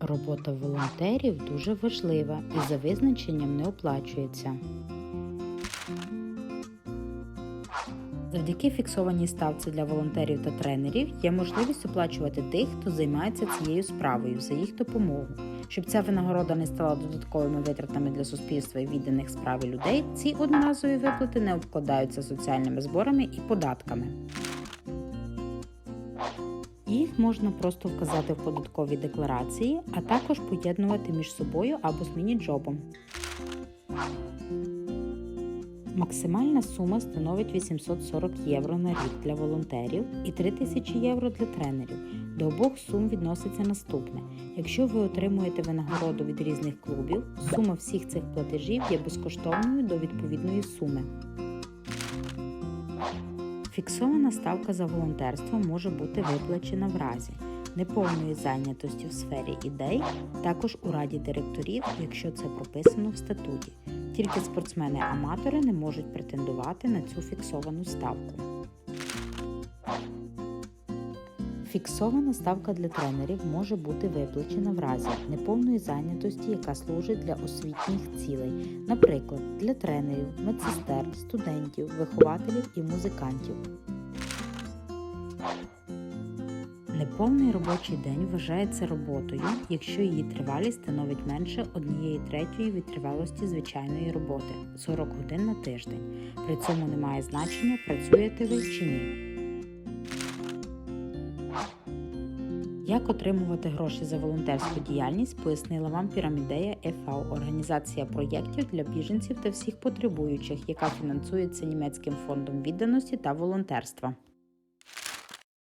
Робота волонтерів дуже важлива і за визначенням не оплачується. Завдяки фіксованій ставці для волонтерів та тренерів є можливість оплачувати тих, хто займається цією справою за їх допомогу. Щоб ця винагорода не стала додатковими витратами для суспільства і відданих справі людей, ці одноразові виплати не обкладаються соціальними зборами і податками. Їх можна просто вказати в податковій декларації, а також поєднувати між собою або з міні-джобом. Максимальна сума становить 840 євро на рік для волонтерів і 3000 євро для тренерів. До обох сум відноситься наступне: якщо ви отримуєте винагороду від різних клубів, сума всіх цих платежів є безкоштовною до відповідної суми. Фіксована ставка за волонтерство може бути виплачена в разі неповної зайнятості в сфері ідей, також у раді директорів, якщо це прописано в статуті. Тільки спортсмени-аматори не можуть претендувати на цю фіксовану ставку. Фіксована ставка для тренерів може бути виплачена в разі неповної зайнятості, яка служить для освітніх цілей, наприклад, для тренерів, медсестер, студентів, вихователів і музикантів. Неповний робочий день вважається роботою, якщо її тривалість становить менше 1 третьої від тривалості звичайної роботи 40 годин на тиждень. При цьому немає значення, працюєте ви чи ні. Як отримувати гроші за волонтерську діяльність, пояснила вам Пірамідея ЕФАУ – організація проєктів для біженців та всіх потребуючих, яка фінансується німецьким фондом відданості та волонтерства.